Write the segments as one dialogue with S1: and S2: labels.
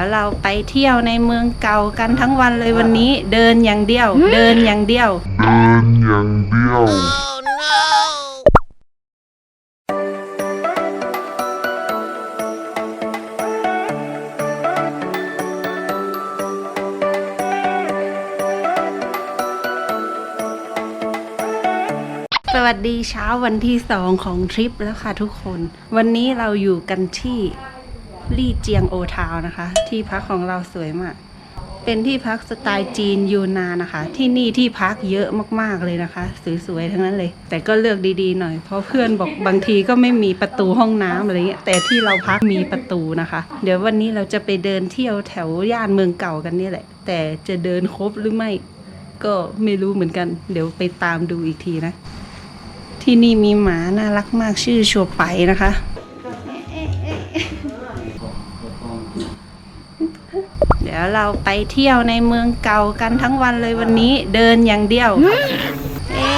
S1: ยวเราไปเที่ยวในเมืองเก่ากันทั้งวันเลยวันนี้ เดินอย่างเดียว เดินอย่างเดียว
S2: เดินอย่างเดียว
S1: สวัสดีเช้าวันที่สองของทริปแล้วค่ะทุกคน วันนี้เราอยู่กันที่ ลี่เจียงโอทาวนะคะ ที่พักของเราสวยมาก เป็นที่พักสไตล์จีนยูนานนะคะ ที่นี่ที่พักเยอะมากๆเลยนะคะ สวยๆทั้งนั้นเลย แต่ก็เลือกดีๆหน่อย เพราะเพื่อนบอกบางทีก็ไม่มีประตูห้องน้ำอะไรเงี้ยแต่ที่เราพักมีประตูนะคะ เดี๋ยววันนี้เราจะไปเดินเที่ยวแถวย่านเมืองเก่ากันนี่แหละ แต่จะเดินครบหรือไม่ ก็ไม่รู้เหมือนกัน เดี๋ยวไปตามดูอีกทีนะ ที่นี่มีหมาน่ารักมากชื่อชัวไปนะคะ เดี๋ยวเราไปเที่ยวในเมืองเก่ากันทั้งวันเลยวันนี้เดินอย่างเดียวเอ้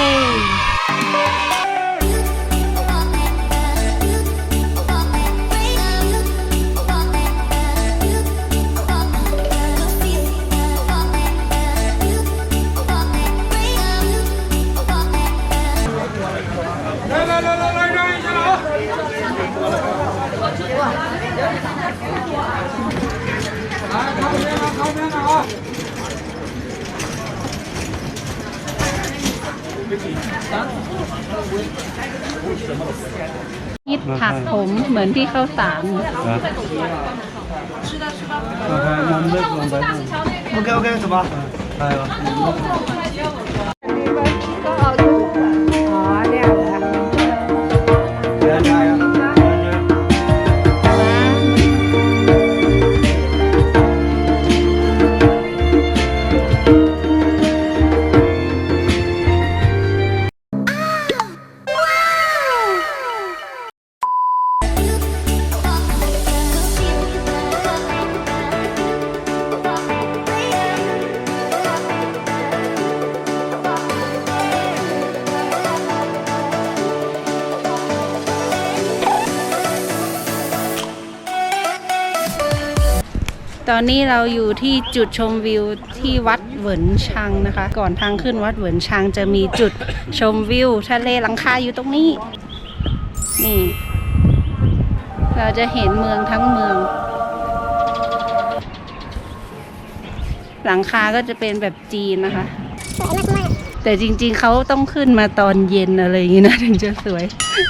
S1: คิดผักผมเหมือนที่เข้าสา
S3: มโอเคโอ
S1: เคจบายไป
S3: แล้
S1: ว อนนี้เราอยู่ที่จุดชมวิวที่วัดเหวินชังนะคะ ก่อนทางขึ้นวัดเหวินชังจะมีจุดชมวิวทะเลหลังคาอยู่ตรงนี้ นี่ เราจะเห็นเมืองทั้งเมือง หลังคาก็จะเป็นแบบจีนนะคะ แต่จริงๆเขาต้องขึ้นมาตอนเย็นอะไรอย่างนี้นะถึงจะสวย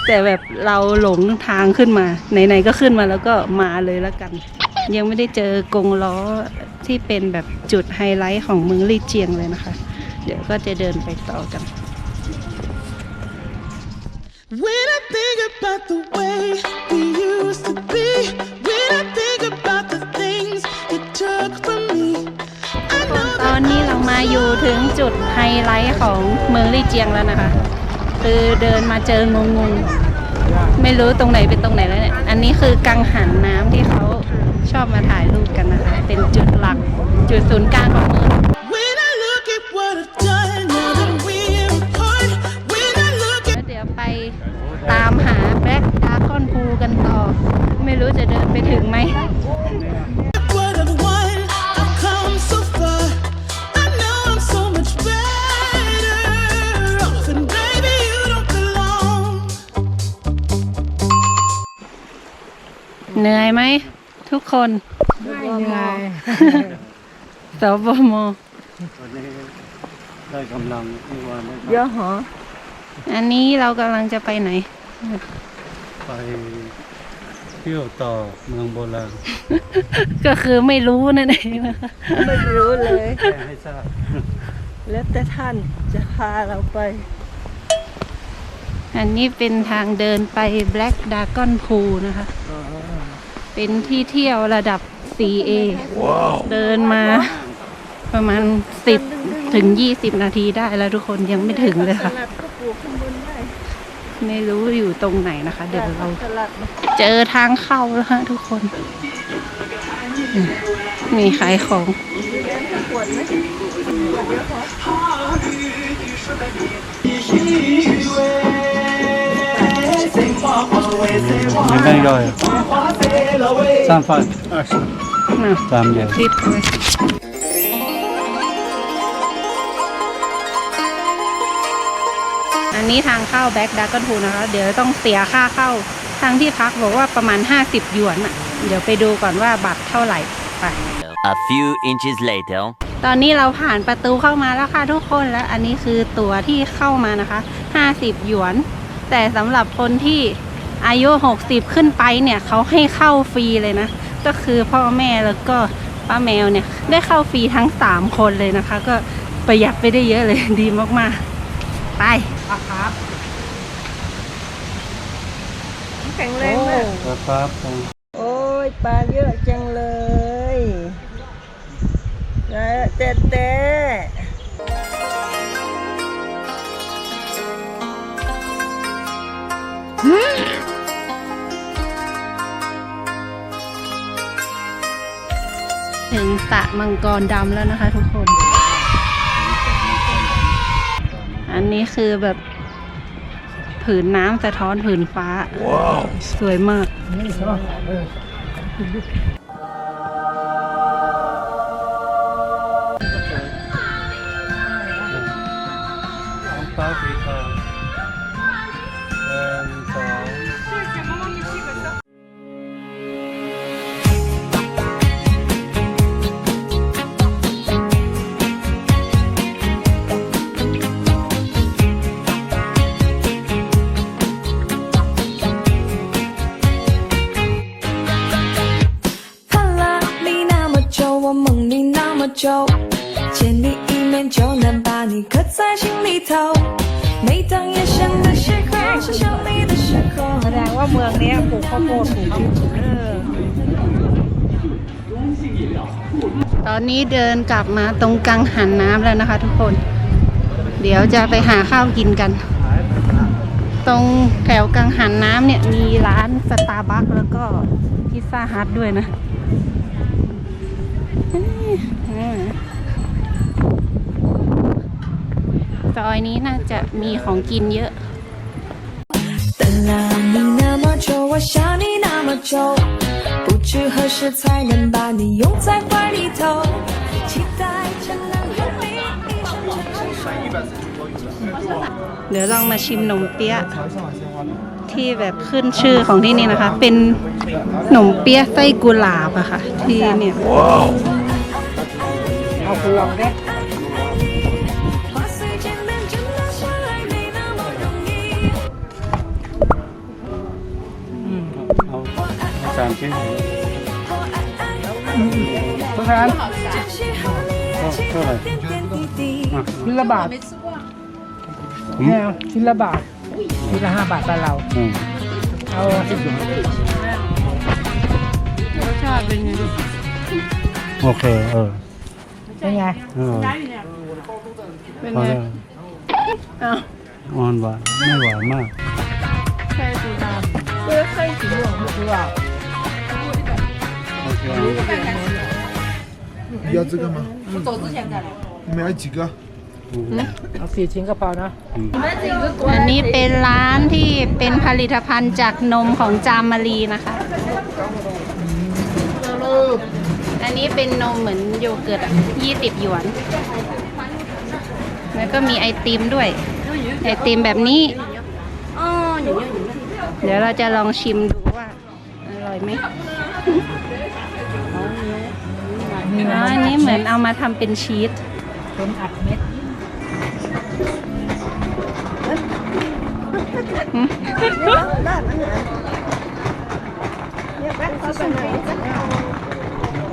S1: แต่แบบเราหลงทางขึ้นมา ไหนๆก็ขึ้นมาแล้วก็มาเลยแล้วกัน ยังไม่ได้เจอกงล้อที่เป็นแบบจุดไฮไลท์ของเมืองลี่เจียงเลยนะคะ เดี๋ยวก็จะเดินไปต่อกัน
S4: When I think about the way we used to be, when I think about the things you took from me, I know
S1: ตอนนี้เรามาอยู่ถึงจุดไฮไลท์ของเมืองลี่เจียงแล้วนะคะ คือเดินมาเจองงงๆไม่รู้ตรงไหนเป็นตรงไหนแล้วเนี่ย อันนี้คือกังหันน้ำที่เขา ชอบมาถ่ายรูปกันนะคะ เป็นจุดหลัก คนไม่เหนื่อยสบม
S3: ได้กำลังอีกวัน
S1: เยอะหออันนี้เรากำลังจะไปไหน
S3: ไปเที่ยวต่อเมืองโบราณ
S1: ก็คือไม่รู้นั่นเองนะคะ
S5: ไม่รู้เลย
S3: แค่ให้ทราบ
S5: แล้วแต่ท่านจะพาเราไป
S1: อันนี้เป็นทางเดินไป Black Dragon Pool นะคะ เป็นที่เที่ยวระดับ 4A เดินมาประมาณ 10 ถึง 20 นาทีได้แล้วทุกคนยังไม่ถึงเลยค่ะ
S5: สลัดก็ปลูกข้างบนได้
S1: ไม่รู้อยู่ตรงไหนนะคะ เดี๋ยวเรา
S5: สลัดนะ
S1: เจอทางเข้าแล้วฮะทุกคนอืมมีขายของ
S3: ยังไม่ย่อย
S1: สา
S3: มฟันสามเดียว
S1: อันนี้ทางเข้าแบ็กดักกันทูนะคะ เดี๋ยวต้องเสียค่าเข้าทางที่พักบอกว่าประมาณ 50 หยวนอะ เดี๋ยวไปดูก่อนว่าบัตรเท่าไหร่ไป
S6: A few inches later
S1: ตอนนี้เราผ่านประตูเข้ามาแล้วค่ะทุกคนและอันนี้คือตั๋วที่เข้ามานะคะ 50 หยวน แต่สำหรับคนที่อายุ 60 ขึ้นไปเนี่ยเขาให้เข้าฟรีเลยนะ ก็คือพ่อแม่แล้วก็ป้าแมวเนี่ย ได้เข้าฟรีทั้ง 3 คนเลยนะคะ ก็ประหยัดไปได้เยอะเลยดีมากๆ ไปครับ
S5: แข็งแรงมาก
S3: ครับตรง
S5: โอ้ยปลาเยอะจังเลยนะเต้ เต้
S1: ถึงสระมังกรดำแล้วนะคะทุกคน อันนี้คือแบบ ผืนน้ำสะท้อนผืนฟ้าสวยมาก
S5: ปลูกข้าวโพดปลูกข้าวโพดเออ
S1: ตอนนี้เดินกลับมาตรงกังหันน้ำแล้วนะคะทุกคน เดี๋ยวจะไปหาข้าวกินกัน ตรงแถวกังหันน้ำเนี่ยมีร้านสตาร์บัคแล้วก็พิซซ่าฮัทด้วยนะซอยนี้น่าจะมีของกินเยอะ
S7: 等了你那么久，我想你那么久，不知何时才能把你拥在怀里头，期待着能和你一生牵着手。
S1: เดี๋ยวลองมาชิมขนมเปี๊ยะที่แบบขึ้นชื่อของที่นี่นะคะ เป็นขนมเปี๊ยะไส้กุหลาบอะค่ะ ที่เนี่ย
S5: เอาคุณลองได้ า
S3: มชิ้น
S5: ทุกท่าน
S7: เท่าไหร่อะ
S5: ชิ้นละบาทแค่ชิ้นละบาทชิ้นละห้าบาทบ้านเราเอาสิบบา
S1: รสชาติเป็นไง
S3: โอเค เออ
S5: เป็นไง
S3: เออ
S1: เป็นไง
S3: แล้
S1: อร่
S3: อนหวานไม่หวานมาก
S1: ใช่สีดำ
S5: เพื่อให้สีม่วงหรือเปล่า
S3: โอเค
S2: 要这个吗？我走之前再来。你们要几个？
S5: เอาสี่ชิ้นก็พอนะ
S1: อันนี้เป็นร้านที่เป็นผลิตภัณฑ์จากนมของจามมารีนะคะ อันนี้เป็นนมเหมือนโยเกิร์ตอะ20 หยวน แล้วก็มีไอติมด้วย ไอติมแบบนี้ เดี๋ยวเราจะลองชิมดูว่า อร่อยไหม อ๋ออันนี้เหมือนเอามาทำเป็นชีส
S5: เป็นอัดเม็ด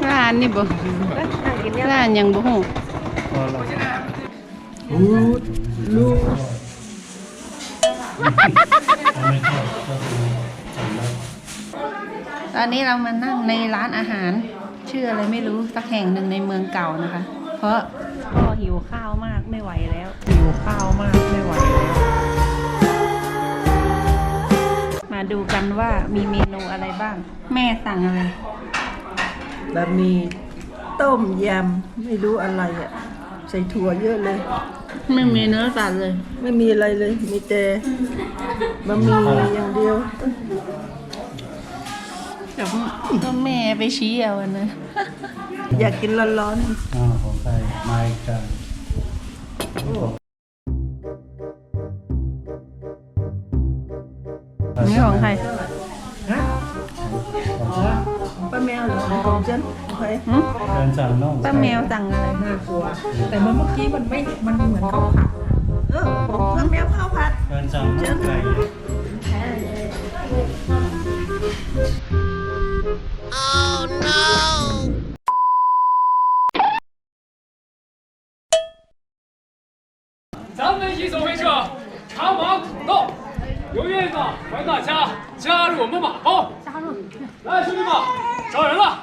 S1: ร้านนี่บ่ร้านยังบ่ฮู้
S3: พอแล้ว
S1: ตอนนี้เรามานั่งในร้านอาหาร ชื่ออะไรไม่รู้สักแห่งหนึ่งในเมืองเก่านะคะ เพราะพ่อหิวข้าวมากไม่ไหวแล้ว หิวข้าวมากไม่ไหวแล้ว มาดูกันว่ามีเมนูอะไรบ้าง แม่สั่งอะไร
S5: บะหมี่ต้มยำไม่รู้อะไรอะ ใส่ถั่วเยอะเลย
S1: ไม่มีเนื้อสัตว์เลย
S5: ไม่มีอะไรเลย มีแต่บะหมี่อย่างเดียว
S1: เดี๋ยวก็แม่ไปชี้เอาอันนะ
S5: อยากกินร้อน
S3: อ่าของใครมาอีกจาน
S1: นี่ของใคร
S5: ๆป้าแมวเหรอของฉันใคร
S1: หึ
S3: เดินสั่งน้อง
S1: ป้าแมวสั่งอะไร
S5: น่ากลัว แต่เมื่อกี้มันไม่ มันเหมือนข้าวผัดเออป้าแมวข้าวผัด
S3: เดินสั่งน้องไก่
S8: 咱们一起走回撤，长马古道，有愿意的欢迎大家加入我们马帮。加入，来兄弟们，招人了。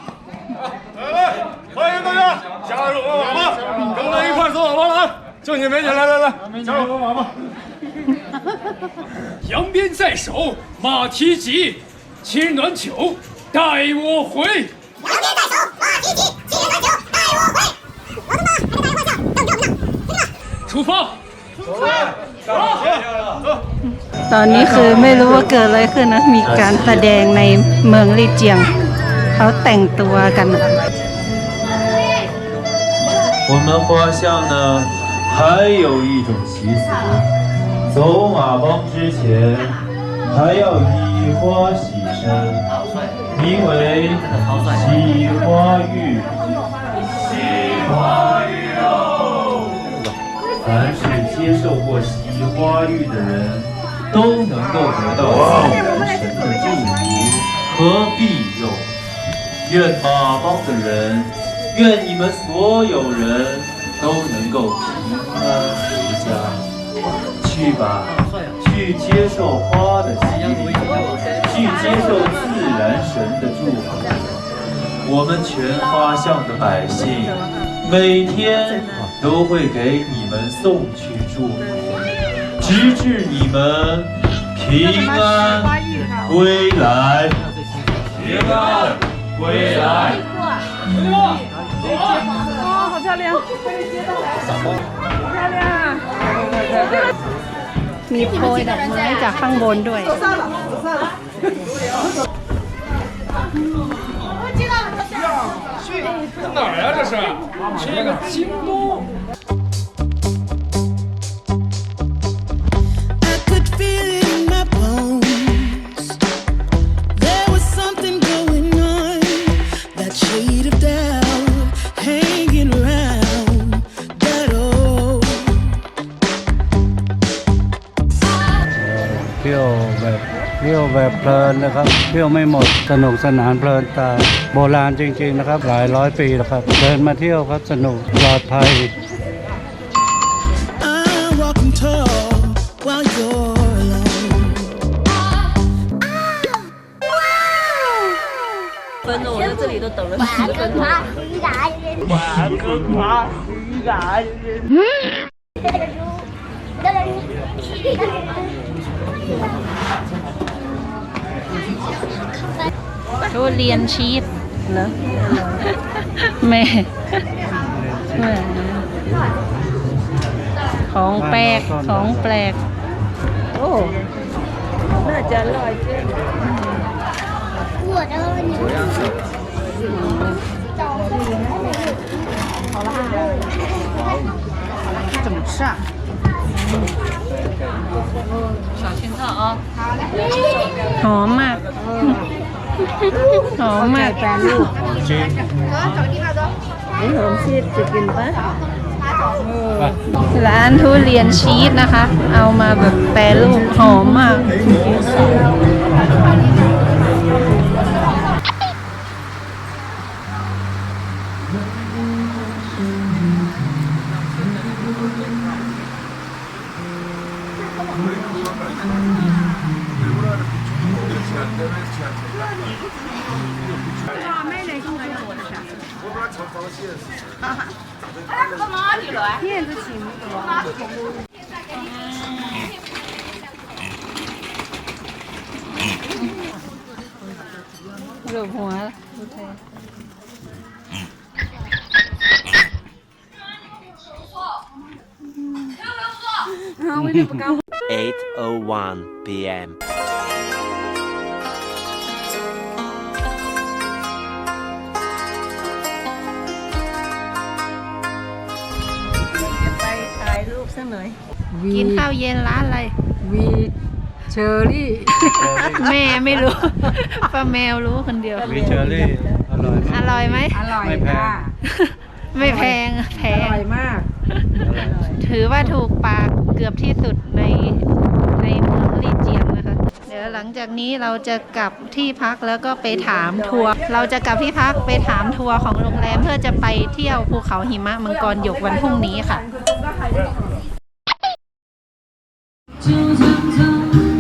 S2: 来来，欢迎大家加入我们马帮，跟我们一块走马吧来，正经美女，来来来，加入我们马吧。
S8: 扬鞭在手，马蹄疾，七人暖酒，带我回。出发！
S1: ตอนนี้คือไม่รู้ว่าเกิดอะไรขึ้นนะ มีการแสดงในเมืองลี่เจียง เขาแต่งตัวกันอะ
S9: 我们花巷呢，还有一种习俗，走马帮之前还要以花洗身， 名为洗花浴。洗花浴哦！凡是接受过洗花浴的人，都能够得到自然神的祝福，何必有？愿马帮的人，愿你们所有人都能够平安回家。去吧，去接受花的洗礼，去接受自然神的祝福。我们全花巷的百姓，每天都会给你们送去祝福，直至你们平安归来。平安归来。
S8: 兄弟们，走啊！
S1: มีโพยดอกไม้จากข้างบนด้วย
S8: 哪儿呀？这是？这个京东。
S3: ลินนะครับ เที่ยวไม่หมดสนุกสนานเพลินตาโบราณจริง ๆ นะครับ หลายร้อยปีแล้วครับ เดินมาเที่ยวครับสนุกปลอดภัย
S4: I'm walking tall while you're alone.
S5: 分了，我在这里都等了十分钟。
S1: ทุเรียนชีสเนอะแม่แม่ของแปลกของแปลก
S5: โอ้ น่าจะลอยจริง
S1: ปวดแล้
S5: ววันนี้จอกเลยขอละห้าขอละห้าจมูกซ่า
S1: 小青菜啊，หอมมาก หอมมาก
S5: แปรรูปนี่หอมชีสจะกินปะ
S1: ร้านทุเรียนชีสนะคะ เอามาแบบแปรรูปหอมมาก รูปหัวโอเค
S6: 8:01 p.m.
S5: ซะหน่อย
S1: กินข้าวเย็นร้านอะไร
S5: วีเชอรี่
S1: แม่ไม่รู้ป้าแมวรู้คนเดียว
S3: วีเชอรี่ อร่อย
S1: อร่อยไหม
S5: อร่อย
S3: ไม่แพง
S5: ค่ะ
S1: ไม่แพงแพ
S5: งอร่อยมาก
S1: ถือว่าถูกปากเกือบที่สุดในในเมืองลี่เจียงนะคะ เดี๋ยวหลังจากนี้เราจะกลับที่พักแล้วก็ไปถามทัวร์ เราจะกลับที่พักไปถามทัวร์ของโรงแรมเพื่อจะไปเที่ยวภูเขาหิมะมังกรหยกวันพรุ่งนี้ค่ะ
S7: 就匆匆。